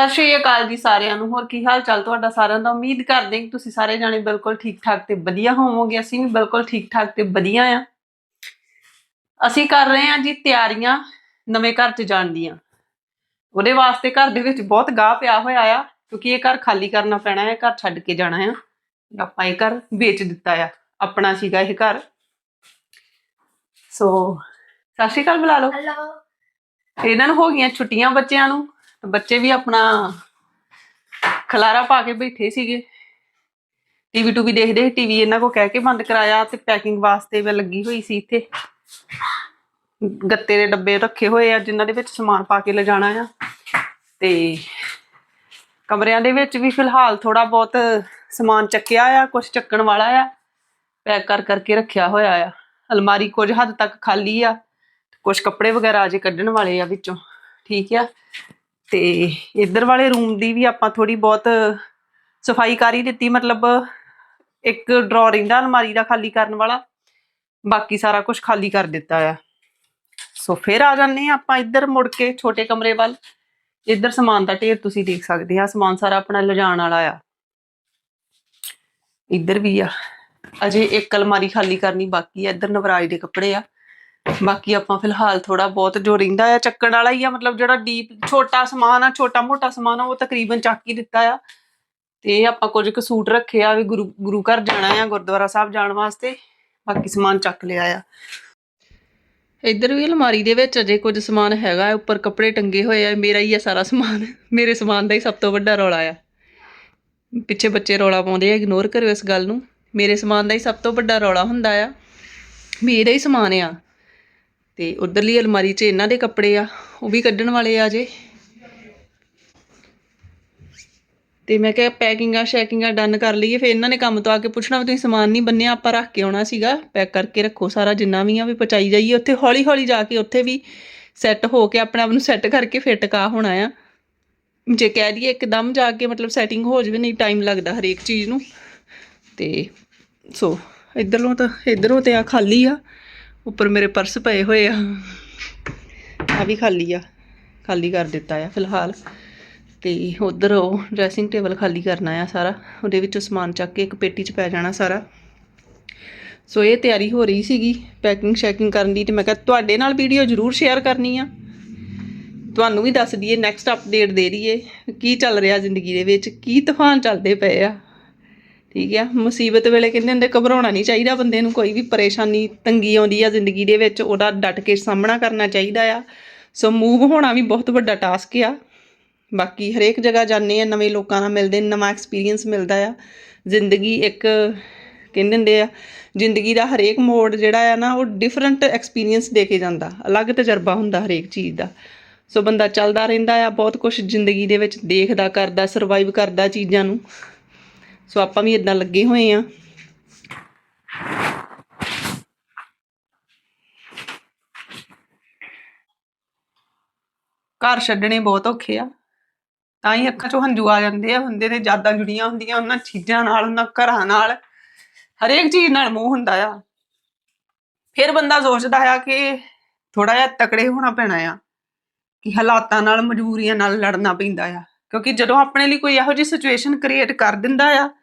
ਸਤਿ ਸ਼੍ਰੀ ਅਕਾਲ ਜੀ ਸਾਰਿਆਂ ਨੂੰ। ਹੋਰ ਕੀ ਹਾਲ ਚਾਲ ਤੁਹਾਡਾ ਸਾਰਿਆਂ ਦਾ? ਉਮੀਦ ਕਰਦੇ ਹਾਂ ਕਿ ਤੁਸੀਂ ਸਾਰੇ ਜਾਣੇ ਬਿਲਕੁਲ ਠੀਕ ਠਾਕ ਤੇ ਵਧੀਆ ਹੋਵੋਗੇ। ਅਸੀਂ ਵੀ ਬਿਲਕੁਲ ਠੀਕ ਠਾਕ ਤੇ ਵਧੀਆ ਆ ਅਸੀਂ ਕਰ ਰਹੇ ਹਾਂ ਜੀ ਤਿਆਰੀਆਂ ਨਵੇਂ ਘਰ 'ਚ ਜਾਣ ਦੀਆਂ। ਉਹਦੇ ਵਾਸਤੇ ਘਰ ਦੇ ਵਿੱਚ ਬਹੁਤ ਗਾਹ ਪਿਆ ਹੋਇਆ ਆ ਕਿਉਂਕਿ ਇਹ ਘਰ ਖਾਲੀ ਕਰਨਾ ਪੈਣਾ ਹੈ ਘਰ ਛੱਡ ਕੇ ਜਾਣਾ ਆ। ਆਪਾਂ ਇਹ ਘਰ ਵੇਚ ਦਿੱਤਾ ਆ ਆਪਣਾ ਸੀਗਾ ਇਹ ਘਰ। ਸੋ ਸਤਿ ਸ਼੍ਰੀ ਅਕਾਲ ਬੁਲਾ ਲਓ। ਹੈਲੋ ਇਹਨਾਂ ਨੂੰ ਹੋ ਗਈਆਂ ਛੁੱਟੀਆਂ ਬੱਚਿਆਂ ਨੂੰ। ਤੇ ਬੱਚੇ ਵੀ ਆਪਣਾ ਖਲਾਰਾ ਪਾ ਕੇ ਬੈਠੇ ਸੀਗੇ। ਟੀਵੀ ਟੂਵੀ ਦੇਖਦੇ ਸੀ। ਟੀਵੀ ਇਹਨਾਂ ਕੋ ਕਹਿ ਕੇ ਬੰਦ ਕਰਾਇਆ ਤੇ ਪੈਕਿੰਗ ਵਾਸਤੇ ਮੈਂ ਲੱਗੀ ਹੋਈ ਸੀ ਇੱਥੇ। ਗੱਤੇ ਦੇ ਡੱਬੇ ਰੱਖੇ ਹੋਏ ਆ, ਜਿਨ੍ਹਾਂ ਦੇ ਵਿੱਚ ਸਮਾਨ ਪਾ ਕੇ ਲਿਜਾਣਾ ਆ। ਤੇ ਕਮਰਿਆਂ ਦੇ ਵਿੱਚ ਵੀ ਫਿਲਹਾਲ ਥੋੜਾ ਬਹੁਤ ਸਮਾਨ ਚੱਕਿਆ ਆ ਕੁਝ ਚੱਕਣ ਵਾਲਾ ਆ। ਪੈਕ ਕਰ ਕਰਕੇ ਰੱਖਿਆ ਹੋਇਆ ਆ। ਅਲਮਾਰੀ ਕੁਝ ਹੱਦ ਤੱਕ ਖਾਲੀ ਆ। ਕੁਝ ਕੱਪੜੇ ਵਗੈਰਾ ਅਜੇ ਕੱਢਣ ਵਾਲੇ ਆ ਵਿੱਚੋਂ। ਠੀਕ ਆ। ਤੇ ਇੱਧਰ ਵਾਲੇ ਰੂਮ ਦੀ ਵੀ ਆਪਾਂ ਥੋੜੀ ਬਹੁਤ ਸਫ਼ਾਈ ਕਰ ਹੀ ਦਿੱਤੀ, ਮਤਲਬ ਇੱਕ ਡਰਾਅਰ ਦਾ ਅਲਮਾਰੀ ਦਾ ਖਾਲੀ ਕਰਨ ਵਾਲਾ, ਬਾਕੀ ਸਾਰਾ ਕੁਝ ਖਾਲੀ ਕਰ ਦਿੱਤਾ ਆ। ਸੋ ਫਿਰ ਆ ਜਾਂਦੇ ਆ ਆਪਾਂ ਇੱਧਰ ਮੁੜ ਕੇ ਛੋਟੇ ਕਮਰੇ ਵੱਲ। ਇੱਧਰ ਸਮਾਨ ਦਾ ਢੇਰ ਤੁਸੀਂ ਦੇਖ ਸਕਦੇ ਆ, ਸਮਾਨ ਸਾਰਾ ਆਪਣਾ ਲਿਜਾਣ ਵਾਲਾ ਆ। ਇੱਧਰ ਵੀ ਆ। ਅਜੇ ਇੱਕ ਅਲਮਾਰੀ ਖਾਲੀ ਕਰਨੀ ਬਾਕੀ ਆ, ਇੱਧਰ ਨਵਰਾਜ ਦੇ ਕੱਪੜੇ ਆ। ਬਾਕੀ ਆਪਾਂ ਫਿਲਹਾਲ ਥੋੜਾ ਬਹੁਤ ਜੋ ਰਹਿੰਦਾ ਆ, ਚੱਕਣ ਵਾਲਾ ਹੀ ਆ, ਮਤਲਬ ਜਿਹੜਾ ਡੀਪ ਛੋਟਾ ਸਮਾਨ ਆ, ਛੋਟਾ ਮੋਟਾ ਸਮਾਨ ਆ, ਉਹ ਤਕਰੀਬਨ ਚੱਕ ਹੀ ਦਿੱਤਾ ਆ। ਤੇ ਆਪਾਂ ਕੁਝ ਕੁ ਸੂਟ ਰੱਖੇ ਆ, ਵੀ ਗੁਰੂ ਗੁਰੂ ਘਰ ਜਾਣਾ ਆ, ਗੁਰਦੁਆਰਾ ਸਾਹਿਬ ਜਾਣ ਵਾਸਤੇ, ਬਾਕੀ ਸਮਾਨ ਚੱਕ ਲਿਆ ਆ। ਇੱਧਰ ਵੀ ਅਲਮਾਰੀ ਦੇ ਵਿੱਚ ਅਜੇ ਕੁਝ ਸਮਾਨ ਹੈਗਾ ਹੈ ਉੱਪਰ ਕੱਪੜੇ ਟੰਗੇ ਹੋਏ ਆ, ਮੇਰਾ ਹੀ ਆ ਸਾਰਾ ਸਮਾਨ, ਮੇਰੇ ਸਮਾਨ ਦਾ ਹੀ ਸਭ ਤੋਂ ਵੱਡਾ ਰੌਲਾ ਆ। ਪਿੱਛੇ ਬੱਚੇ ਰੌਲਾ ਪਾਉਂਦੇ ਆ ਇਗਨੋਰ ਕਰਿਓ ਇਸ ਗੱਲ ਨੂੰ, ਮੇਰੇ ਸਮਾਨ ਦਾ ਹੀ ਸਭ ਤੋਂ ਵੱਡਾ ਰੌਲਾ ਹੁੰਦਾ ਆ ਮੇਰਾ ਹੀ ਸਮਾਨ ਆ। ਤੇ ਉਧਰਲੀ ਅਲਮਾਰੀ 'ਚ ਇਹਨਾਂ ਦੇ ਕੱਪੜੇ ਆ, ਉਹ ਵੀ ਕੱਢਣ ਵਾਲੇ ਆ ਜੇ। ਤੇ ਮੈਂ ਕਿਹਾ ਪੈਕਿੰਗਾਂ ਸ਼ੈਕਿੰਗਾਂ ਡਨ ਕਰ ਲਈਏ, ਫਿਰ ਇਹਨਾਂ ਨੇ ਕੰਮ ਤੋਂ ਆ ਕੇ ਪੁੱਛਣਾ ਵੀ ਤੁਸੀਂ ਸਮਾਨ ਨਹੀਂ ਬੰਨਿਆ, ਆਪਾਂ ਰੱਖ ਕੇ ਆਉਣਾ ਸੀਗਾ, ਪੈਕ ਕਰਕੇ ਰੱਖੋ ਸਾਰਾ ਜਿੰਨਾ ਵੀ ਆ, ਵੀ ਪਹੁੰਚਾਈ ਜਾਈਏ। ਉੱਥੇ ਹੌਲੀ ਹੌਲੀ ਜਾ ਕੇ ਉੱਥੇ ਵੀ ਸੈੱਟ ਹੋ ਕੇ ਆਪਣੇ ਆਪ ਨੂੰ ਸੈੱਟ ਕਰਕੇ ਫਿਰ ਟਿਕਾ ਹੋਣਾ ਆ। ਜੇ ਕਹਿ ਦਈਏ ਇੱਕਦਮ ਜਾ ਕੇ ਮਤਲਬ ਸੈਟਿੰਗ ਹੋ ਜਾਵੇ, ਨਹੀਂ ਟਾਈਮ ਲੱਗਦਾ ਹਰੇਕ ਚੀਜ਼ ਨੂੰ। ਤੇ ਸੋ ਇਧਰੋਂ ਤਾਂ, ਇਧਰੋਂ ਤੇ ਆ ਖਾਲੀ ਆ। ਉੱਪਰ ਮੇਰੇ ਪਰਸ ਪਏ ਹੋਏ ਆ। ਆ ਵੀ ਖਾਲੀ ਆ, ਖਾਲੀ ਕਰ ਦਿੱਤਾ ਆ ਫਿਲਹਾਲ। ਤੇ ਉਧਰ ਉਹ ਡਰੈਸਿੰਗ ਟੇਬਲ ਖਾਲੀ ਕਰਨਾ ਆ ਸਾਰਾ। ਉਹਦੇ ਵਿੱਚੋਂ ਸਮਾਨ ਚੱਕ ਕੇ ਇੱਕ ਪੇਟੀ 'ਚ ਪੈ ਜਾਣਾ ਸਾਰਾ। ਸੋ ਇਹ ਤਿਆਰੀ ਹੋ ਰਹੀ ਸੀਗੀ ਪੈਕਿੰਗ ਸ਼ੈਕਿੰਗ ਕਰਨ ਦੀ। ਤੇ ਮੈਂ ਕਿਹਾ, ਤੁਹਾਡੇ ਨਾਲ ਵੀਡੀਓ ਜ਼ਰੂਰ ਸ਼ੇਅਰ ਕਰਨੀ ਆ। ਤੁਹਾਨੂੰ ਵੀ ਦੱਸ ਦਈਏ ਨੈਕਸਟ ਅਪਡੇਟ ਦੇ ਰਹੀਏ ਕੀ ਚੱਲ ਰਿਹਾ ਜ਼ਿੰਦਗੀ ਦੇ ਵਿੱਚ, ਕੀ ਤੂਫਾਨ ਚੱਲਦੇ ਪਏ ਆ। ਠੀਕ ਆ? ਮੁਸੀਬਤ ਵੇਲੇ ਕਹਿੰਦੇ ਹੁੰਦੇ, ਘਬਰਾਉਣਾ ਨਹੀਂ ਚਾਹੀਦਾ ਬੰਦੇ ਨੂੰ, ਕੋਈ ਵੀ ਪਰੇਸ਼ਾਨੀ ਤੰਗੀ ਆਉਂਦੀ ਆ ਜ਼ਿੰਦਗੀ ਦੇ ਵਿੱਚ, ਉਹਦਾ ਡਟ ਕੇ ਸਾਹਮਣਾ ਕਰਨਾ ਚਾਹੀਦਾ ਆ। ਸੋ ਮੂਵ ਹੋਣਾ ਵੀ ਬਹੁਤ ਵੱਡਾ ਟਾਸਕ ਆ। ਬਾਕੀ ਹਰੇਕ ਜਗ੍ਹਾ ਜਾਂਦੇ ਆ, ਨਵੇਂ ਲੋਕਾਂ ਨਾਲ ਮਿਲਦੇ, ਨਵਾਂ ਐਕਸਪੀਰੀਅੰਸ ਮਿਲਦਾ ਆ। ਜ਼ਿੰਦਗੀ ਇੱਕ ਕਹਿੰਦੇ ਹੁੰਦੇ ਆ, ਜ਼ਿੰਦਗੀ ਦਾ ਹਰੇਕ ਮੋੜ ਜਿਹੜਾ ਆ ਨਾ, ਉਹ ਡਿਫਰੈਂਟ ਐਕਸਪੀਰੀਅੰਸ ਦੇ ਕੇ ਜਾਂਦਾ। ਅਲੱਗ ਤਜਰਬਾ ਹੁੰਦਾ ਹਰੇਕ ਚੀਜ਼ ਦਾ। ਸੋ ਬੰਦਾ ਚੱਲਦਾ ਰਹਿੰਦਾ ਆ, ਬਹੁਤ ਕੁਝ ਜ਼ਿੰਦਗੀ ਦੇ ਵਿੱਚ ਦੇਖਦਾ, ਕਰਦਾ ਸਰਵਾਈਵ ਕਰਦਾ ਚੀਜ਼ਾਂ ਨੂੰ। ਸੋ ਆਪਾਂ ਵੀ ਇਦਾਂ ਲੱਗੇ ਹੋਏ ਆ। ਘਰ ਛੱਡਣੇ ਬਹੁਤ ਔਖੇ ਆ। ਤਾਂ ਹੀ ਅੱਖਾਂ 'ਚੋਂ ਹੰਝੂ ਆ ਜਾਂਦੇ ਆ ਹੁੰਦੇ ਦੇ ਯਾਦਾਂ ਜੁੜੀਆਂ ਹੁੰਦੀਆਂ ਉਹਨਾਂ ਚੀਜ਼ਾਂ ਨਾਲ, ਉਹਨਾਂ ਘਰਾਂ ਨਾਲ। ਹਰੇਕ ਚੀਜ਼ ਨਾਲ ਮੋਹ ਹੁੰਦਾ ਆ। ਫਿਰ ਬੰਦਾ ਸੋਚਦਾ ਆ ਕਿ ਥੋੜਾ ਜਿਹਾ ਤਕੜੇ ਹੋਣਾ ਪੈਣਾ ਆ, ਕਿ ਹਾਲਾਤਾਂ ਨਾਲ, ਮਜਬੂਰੀਆਂ ਨਾਲ ਲੜਨਾ ਪੈਂਦਾ ਆ। ਕਿਉਂਕਿ ਜਦੋਂ ਆਪਣੇ ਲਈ ਕੋਈ ਇਹੋ ਜਿਹੀ ਸਿਚੁਏਸ਼ਨ ਕ੍ਰੀਏਟ ਕਰ ਦਿੰਦਾ ਆ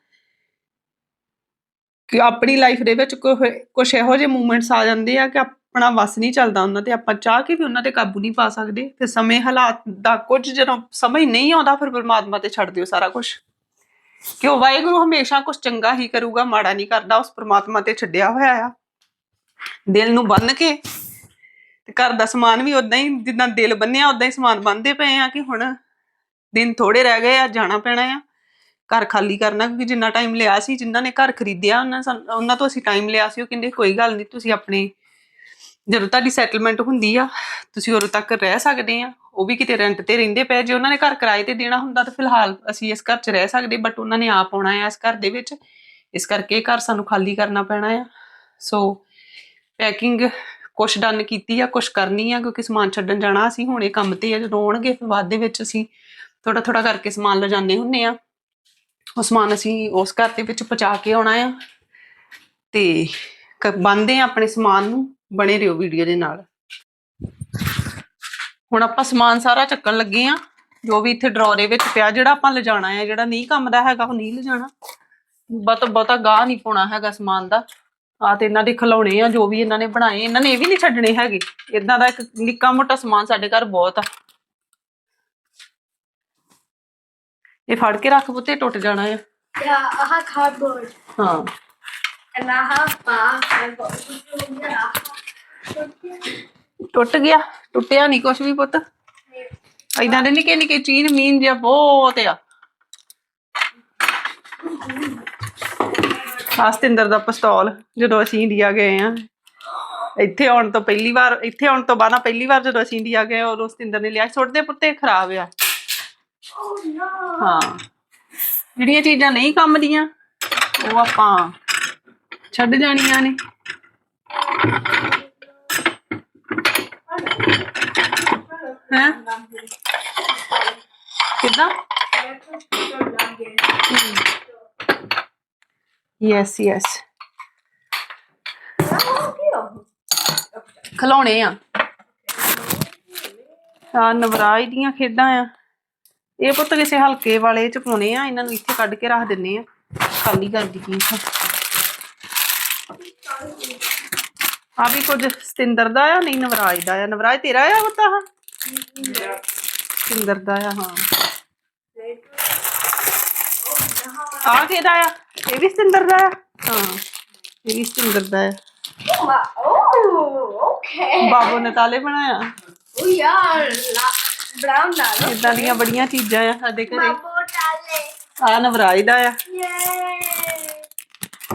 ਕਿ ਆਪਣੀ ਲਾਈਫ ਦੇ ਵਿੱਚ ਕੁਝ ਇਹੋ ਜਿਹੇ ਮੂਮੈਂਟਸ ਆ ਜਾਂਦੇ ਆ ਕਿ ਆਪਣਾ ਵਸ ਨਹੀਂ ਚੱਲਦਾ ਉਹਨਾਂ ਤੇ। ਆਪਾਂ ਚਾਹ ਕੇ ਵੀ ਉਹਨਾਂ ਤੇ ਕਾਬੂ ਨਹੀਂ ਪਾ ਸਕਦੇ। ਤੇ ਸਮੇਂ ਹਾਲਾਤ ਦਾ ਕੁਝ ਜਦੋਂ ਸਮਝ ਨਹੀਂ ਆਉਂਦਾ, ਫਿਰ ਪਰਮਾਤਮਾ ਤੇ ਛੱਡ ਦਿਓ ਸਾਰਾ ਕੁਝ ਕਿ ਉਹ ਵਾਹਿਗੁਰੂ ਹਮੇਸ਼ਾ ਕੁਝ ਚੰਗਾ ਹੀ ਕਰੂਗਾ, ਮਾੜਾ ਨਹੀਂ ਕਰਦਾ, ਉਸ ਪਰਮਾਤਮਾ ਤੇ ਛੱਡਿਆ ਹੋਇਆ ਆ। ਦਿਲ ਨੂੰ ਬੰਨ ਕੇ ਤੇ ਘਰ ਦਾ ਸਮਾਨ ਵੀ ਉਦਾਂ ਹੀ, ਜਿੱਦਾਂ ਦਿਲ ਬੰਨਿਆ ਉਦਾਂ ਹੀ ਸਮਾਨ ਬੰਨਦੇ ਪਏ ਆ ਕਿ ਹੁਣ ਦਿਨ ਥੋੜੇ ਰਹਿ ਗਏ ਆ, ਜਾਣਾ ਪੈਣਾ ਆ। ਘਰ ਖਾਲੀ ਕਰਨਾ, ਕਿਉਂਕਿ ਜਿੰਨਾ ਟਾਈਮ ਲਿਆ ਸੀ ਜਿਨ੍ਹਾਂ ਨੇ ਘਰ ਖਰੀਦਿਆ, ਉਹਨਾਂ ਸਾਨੂੰ- ਉਹਨਾਂ ਤੋਂ ਅਸੀਂ ਟਾਈਮ ਲਿਆ ਸੀ। ਉਹ ਕਹਿੰਦੇ, ਕੋਈ ਗੱਲ ਨਹੀਂ ਤੁਸੀਂ ਆਪਣੇ, ਜਦੋਂ ਤੁਹਾਡੀ ਸੈਟਲਮੈਂਟ ਹੁੰਦੀ ਆ, ਤੁਸੀਂ ਉਦੋਂ ਤੱਕ ਰਹਿ ਸਕਦੇ ਆ। ਉਹ ਵੀ ਕਿਤੇ ਰੈਂਟ ਤੇ ਰਹਿੰਦੇ ਪਏ ਜੇ ਉਹਨਾਂ ਨੇ ਘਰ ਕਿਰਾਏ ਤੇ ਦੇਣਾ ਹੁੰਦਾ, ਤਾਂ ਫਿਲਹਾਲ ਅਸੀਂ ਇਸ ਘਰ 'ਚ ਰਹਿ ਸਕਦੇ ਬਟ ਉਹਨਾਂ ਨੇ ਆਪ ਆਉਣਾ ਆ ਇਸ ਘਰ ਦੇ ਵਿੱਚ। ਇਸ ਕਰਕੇ ਇਹ ਘਰ ਸਾਨੂੰ ਖਾਲੀ ਕਰਨਾ ਪੈਣਾ ਆ। ਸੋ ਪੈਕਿੰਗ ਕੁਛ ਡਨ ਕੀਤੀ ਆ, ਕੁਛ ਕਰਨੀ ਆ, ਕਿਉਂਕਿ ਸਮਾਨ ਛੱਡਣ ਜਾਣਾ ਅਸੀਂ, ਹੁਣੇ ਕੰਮ ਤੇ ਆ। ਜਦੋਂ ਆਉਣਗੇ, ਫਿਰ ਬਾਅਦ ਦੇ ਵਿੱਚ ਅਸੀਂ ਥੋੜਾ ਥੋੜਾ ਕਰਕੇ ਸਮਾਨ ਲਿਜਾਣੇ ਹੁੰਨੇ ਆ। ਉਹ ਸਮਾਨ ਅਸੀਂ ਉਸ ਘਰ ਦੇ ਵਿੱਚ ਪਹੁੰਚਾ ਕੇ ਆਉਣਾ ਆ। ਤੇ ਬੰਦੇ ਆ ਆਪਣੇ ਸਮਾਨ ਨੂੰ, ਬਣੇ ਰਹੋ ਵੀਡੀਓ ਦੇ ਨਾਲ। ਹੁਣ ਆਪਾਂ ਸਮਾਨ ਸਾਰਾ ਚੱਕਣ ਲੱਗੇ ਆ। ਜੋ ਵੀ ਇੱਥੇ ਡਰਾਅ ਵਿੱਚ ਪਿਆ, ਜਿਹੜਾ ਆਪਾਂ ਲਿਜਾਣਾ ਆ, ਜਿਹੜਾ ਨਹੀਂ ਕੰਮ ਦਾ ਹੈਗਾ, ਉਹ ਨਹੀਂ ਲਿਜਾਣਾ। ਬਹੁਤ, ਬਹੁਤਾ ਗਾਹ ਨਹੀਂ ਪਾਉਣਾ ਹੈਗਾ ਸਮਾਨ ਦਾ। ਆ ਤੇ ਇਹਨਾਂ ਦੇ ਖਿਲੌਣੇ ਆ, ਜੋ ਵੀ ਇਹਨਾਂ ਨੇ ਬਣਾਏ, ਇਹਨਾਂ ਨੇ ਇਹ ਵੀ ਨਹੀਂ ਛੱਡਣੇ ਹੈਗੇ। ਇਦਾਂ ਦਾ ਇੱਕ ਨਿੱਕਾ ਮੋਟਾ ਸਮਾਨ ਸਾਡੇ ਘਰ ਬਹੁਤ ਆ। ਇਹ ਫੜ ਕੇ ਰੱਖ ਪੁੱਤੇ ਟੁੱਟ ਜਾਣਾ ਆ Yeah, have cardboard. ਹਾਂ And. I've got yeah. ਟੁੱਟ ਗਿਆ ਟੁੱਟਿਆ ਨਹੀਂ ਕੁਝ ਵੀ ਪੁੱਤ ਇਦਾਂ ਦੇ ਨਿੱਕੇ ਨਿੱਕੇ ਚੀਨ ਮੀਨ ਜਿਹਾ ਬਹੁਤ ਆ ਆਸਤਿੰਦਰ ਦਾ ਪਿਸਤੌਲ ਜਦੋਂ ਅਸੀਂ ਇੰਡੀਆ ਗਏ ਆ ਇੱਥੇ ਆਉਣ ਤੋਂ ਪਹਿਲੀ ਵਾਰ ਇੱਥੇ ਆਉਣ ਤੋਂ ਬਾਅਦ ਨਾ ਪਹਿਲੀ ਵਾਰ ਜਦੋਂ ਅਸੀਂ ਇੰਡੀਆ ਗਏ ਉਦੋਂ ਸਤਿੰਦਰ ਨੇ ਲਿਆ ਸੁੱਟਦੇ ਪੁੱਤੇ ਖਰਾਬ ਆ. ਹਾਂ। ਜਿਹੜੀਆਂ ਚੀਜ਼ਾਂ ਨਹੀਂ ਕੰਮ ਦੀਆਂ ਉਹ ਆਪਾਂ ਛੱਡ ਜਾਣੀਆਂ ਨੇ। ਹੈ? ਕਿੱਦਾਂ? ਯੈਸ ਯੈਸ ਖਲੋਣੇ ਆ। ਆ ਨਵਰਾਜ ਦੀਆਂ ਖੇਡਾਂ ਆ। ਇਹ ਪੁੱਤ ਕਿਸੇ ਹਲਕੇ ਵਾਲੇ ਚ ਪਾਉਣੇ ਆ ਇਹਨਾਂ ਨੂੰ ਇੱਥੇ ਕੱਢ ਕੇ ਰੱਖ ਦਿੰਨੇ ਆ। ਖਾਲੀ ਕਰ ਦੀ ਕੀ ਆ ਵੀ ਕੁਝ ਸਤਿੰਦਰ ਦਾ ਆ ਨਹੀਂ ਨਵਰਾਜ ਦਾ ਆ। ਨਵਰਾਜ ਤੇਰਾ ਆ ਪੁੱਤ ਆ ਸਤਿੰਦਰ ਦਾ ਆ ਹਾਂ। ਆ ਕਿਹਦਾ ਆ? ਇਹ ਵੀ ਸਤਿੰਦਰ ਦਾ ਆ? ਹਾਂ ਇਹ ਵੀ ਸਤਿੰਦਰ ਦਾ ਆ। okay. ਬਾਬੂ ਨੇ ਤਾਲੇ ਬਣਾਇਆ। Oh yeah, brown now. ਇਦਾਂ ਦੀਆਂ ਬੜੀਆਂ ਚੀਜ਼ਾਂ ਆ ਸਾਡੇ ਘਰੇ। Bubble tale. ਆ ਨਵਰਾਜ ਦਾ ਆ। Yay!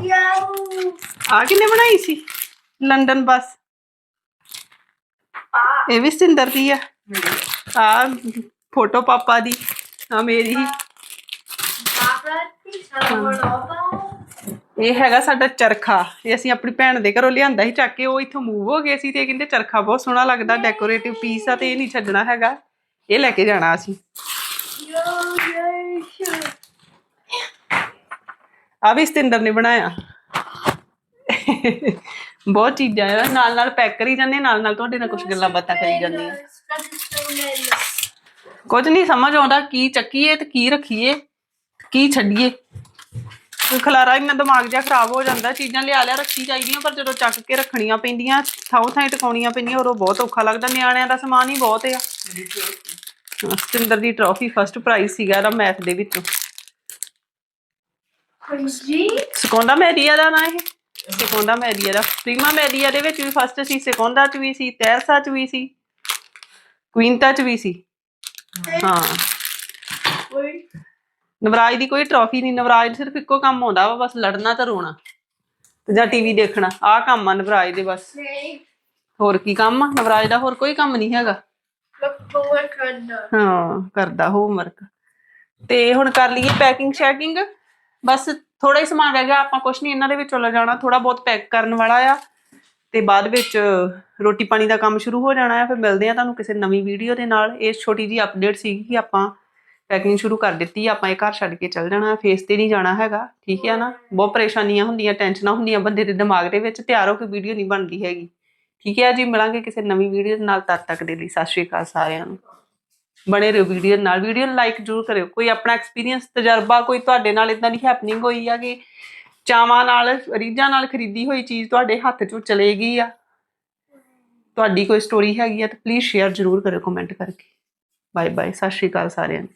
Yo! ਆ ਕਿੰਨੇ ਬਣਾਈ ਸੀ? ਲੰਡਨ ਬੱਸ। Ah, ਇਹ ਵੀ ਸਿੰਦਰ ਦੀ ਆ। ਆ ਫੋਟੋ ਪਾਪਾ ਦੀ ਆ ਮੇਰੀ। Barbara, Salvador. ਇਹ ਹੈਗਾ ਸਾਡਾ ਚਰਖਾ। ਇਹ ਅਸੀਂ ਆਪਣੀ ਭੈਣ ਦੇ ਘਰੋਂ ਲਿਆਂਦਾ ਸੀ ਚੱਕ ਕੇ ਉਹ ਇੱਥੋਂ ਮੂਵ ਹੋ ਗਏ ਸੀ ਤੇ ਇਹ ਕਹਿੰਦੇ ਚਰਖਾ ਬਹੁਤ ਸੋਹਣਾ ਲੱਗਦਾ ਡੈਕੋਰੇਟਿਵ ਪੀਸ ਆ ਤੇ ਇਹ ਨਹੀਂ ਛੱਡਣਾ ਹੈਗਾ। ਇਹ ਲੈ ਕੇ ਜਾਣਾ ਅਸੀਂ। Yo, yay, ਆ ਵੀ ਸਤਿੰਦਰ ਨੇ ਬਣਾਇਆ। ਬਹੁਤ ਚੀਜ਼ਾਂ ਆ ਨਾਲ ਨਾਲ ਪੈਕ ਕਰੀ ਜਾਂਦੇ ਨਾਲ ਨਾਲ ਤੁਹਾਡੇ ਨਾਲ ਕੁਝ ਗੱਲਾਂ ਬਾਤਾਂ ਕਰੀ ਜਾਂਦੇ ਕੁਝ ਨਹੀਂ ਸਮਝ ਆਉਂਦਾ ਕੀ ਚੱਕੀਏ ਤੇ ਕੀ ਰੱਖੀਏ ਕੀ ਛੱਡੀਏ। ਖਲਾਰਾ ਇੰਨਾ ਦਿਮਾਗ ਜਿਹਾ ਖਰਾਬ ਹੋ ਜਾਂਦਾ ਚੀਜ਼ਾਂ ਲਿਆ ਲਿਆ ਰੱਖੀ ਚਾਹੀਦੀਆਂ ਪਰ ਜਦੋਂ ਚੱਕ ਕੇ ਰੱਖਣੀਆਂ ਪੈਂਦੀਆਂ ਥਾਂ ਥਾਂ ਟਿਕਾਉਣੀਆਂ ਪੈਂਦੀਆਂ ਉਦੋਂ ਬਹੁਤ ਔਖਾ ਲੱਗਦਾ ਨਿਆਣਿਆਂ ਦਾ ਸਮਾਨ ਹੀ ਬਹੁਤ ਆ। ਸਤਿੰਦਰ ਦੀ ਟਰੋਫੀ ਫਸਟ ਪ੍ਰਾਈਜ਼ ਸੀਗਾ ਇਹਦਾ ਮੈਥ ਦੇ ਵਿੱਚੋਂ। Crazy. ਸਿਕੋਂਦਾ ਮੈਰੀਆ ਦਾ ਨਾ ਇਹ। ਸਿਕੋਂਦਾ ਮੈਰੀਆ ਦਾ। ਪ੍ਰੀਮਾ ਮੈਰੀਆ ਦੇ ਵਿੱਚ ਵੀ ਫਸਟ ਸੀ ਸਿਕੋਂਦਾ ਚ ਵੀ ਸੀ ਤੈਰਸਾ ਚ ਵੀ ਸੀ ਕੁਇੰਤਾ ਚ ਵੀ ਸੀ। ਹਾਂ. ਨਵਰਾਜ ਦੀ ਕੋਈ ਟਰੋਫੀ ਨਹੀਂ। ਨਵਰਾਜ ਸਿਰਫ ਇੱਕੋ ਕੰਮ ਆਉਂਦਾ ਵਾ ਬਸ ਲੜਨਾ ਤੇ ਰੋਣਾ। ਤੇ ਜਾਂ ਟੀਵੀ ਦੇਖਣਾ। ਆਹ ਕੰਮ ਆ ਨਵਰਾਜ ਦੇ ਬਸ। Nay. ਹੋਰ ਕੀ ਕੰਮ ਆ? ਨਵਰਾਜ ਦਾ ਹੋਰ ਕੋਈ ਕੰਮ ਨਹੀਂ ਹੈਗਾ। Look forward ਹਾਂ, ਕਰਦਾ ਹੋਮਵਰਕ ਤੇ ਹੁਣ ਕਰ ਲਈਏ ਪੈਕਿੰਗ ਸ਼ੈਕਿੰਗ ਬਸ ਥੋੜਾ ਹੀ ਸਮਾਨ ਰਹਿ ਗਿਆ, ਆਪਾਂ ਕੁਛ ਨਹੀਂ ਇਹਨਾਂ ਦੇ ਵਿੱਚੋਂ ਲੈ ਜਾਣਾ। ਥੋੜਾ ਬਹੁਤ ਪੈਕ ਕਰਨ ਵਾਲਾ ਆ। ਤੇ ਬਾਅਦ ਵਿੱਚ ਰੋਟੀ ਪਾਣੀ ਦਾ ਕੰਮ ਸ਼ੁਰੂ ਹੋ ਜਾਣਾ ਹੈ ਫਿਰ ਮਿਲਦੇ ਆ ਤੁਹਾਨੂੰ ਕਿਸੇ ਨਵੀਂ ਵੀਡੀਓ ਦੇ ਨਾਲ। ਇਹ ਛੋਟੀ ਜੀ ਅਪਡੇਟ ਸੀ ਕਿ ਆਪਾਂ ਪੈਕਿੰਗ ਸ਼ੁਰੂ ਕਰ ਦਿੱਤੀ ਆਪਾਂ ਇਹ ਘਰ ਛੱਡ ਕੇ ਚੱਲ ਜਾਣਾ ਫੇਸ ਤੇ ਨਹੀਂ ਜਾਣਾ ਹੈਗਾ। ਠੀਕ ਹੈ ਨਾ? ਬਹੁਤ ਪਰੇਸ਼ਾਨੀਆਂ ਹੁੰਦੀਆਂ ਟੈਨਸ਼ਨਾਂ ਹੁੰਦੀਆਂ ਬੰਦੇ ਦੇ ਦਿਮਾਗ ਦੇ ਵਿੱਚ। ਤਿਆਰ ਹੋ ਕੇ ਵੀਡੀਓ ਨਹੀਂ ਬਣਦੀ ਹੈਗੀ। ਠੀਕ ਹੈ ਜੀ, ਮਿਲਾਂਗੇ ਕਿਸੇ ਨਵੀਂ ਵੀਡੀਓ ਨਾਲ, ਤਦ ਤੱਕ ਦੇ ਲਈ ਸਤਿ ਸ਼੍ਰੀ ਅਕਾਲ ਸਾਰਿਆਂ ਨੂੰ। ਬਣੇ ਰਹੋ ਵੀਡੀਓ ਨਾਲ। ਵੀਡੀਓ ਲਾਈਕ ਜ਼ਰੂਰ ਕਰਿਓ। ਕੋਈ ਆਪਣਾ ਐਕਸਪੀਰੀਅੰਸ ਤਜਰਬਾ, ਕੋਈ ਤੁਹਾਡੇ ਨਾਲ ਇਦਾਂ ਦੀ ਹੈਪਨਿੰਗ ਹੋਈ ਆ ਕਿ ਚਾਵਾਂ ਨਾਲ, ਰੀਝਾਂ ਨਾਲ ਖਰੀਦੀ ਹੋਈ ਚੀਜ਼ ਤੁਹਾਡੇ ਹੱਥ 'ਚੋਂ ਚਲੇ ਗਈ ਆ? ਤੁਹਾਡੀ ਕੋਈ ਸਟੋਰੀ ਹੈਗੀ ਆ ਤਾਂ ਪਲੀਜ਼ ਸ਼ੇਅਰ ਜ਼ਰੂਰ ਕਰਿਓ ਕਮੈਂਟ ਕਰਕੇ। ਬਾਏ ਬਾਏ ਸਤਿ ਸ਼੍ਰੀ ਅਕਾਲ ਸਾਰਿਆਂ ਨੂੰ।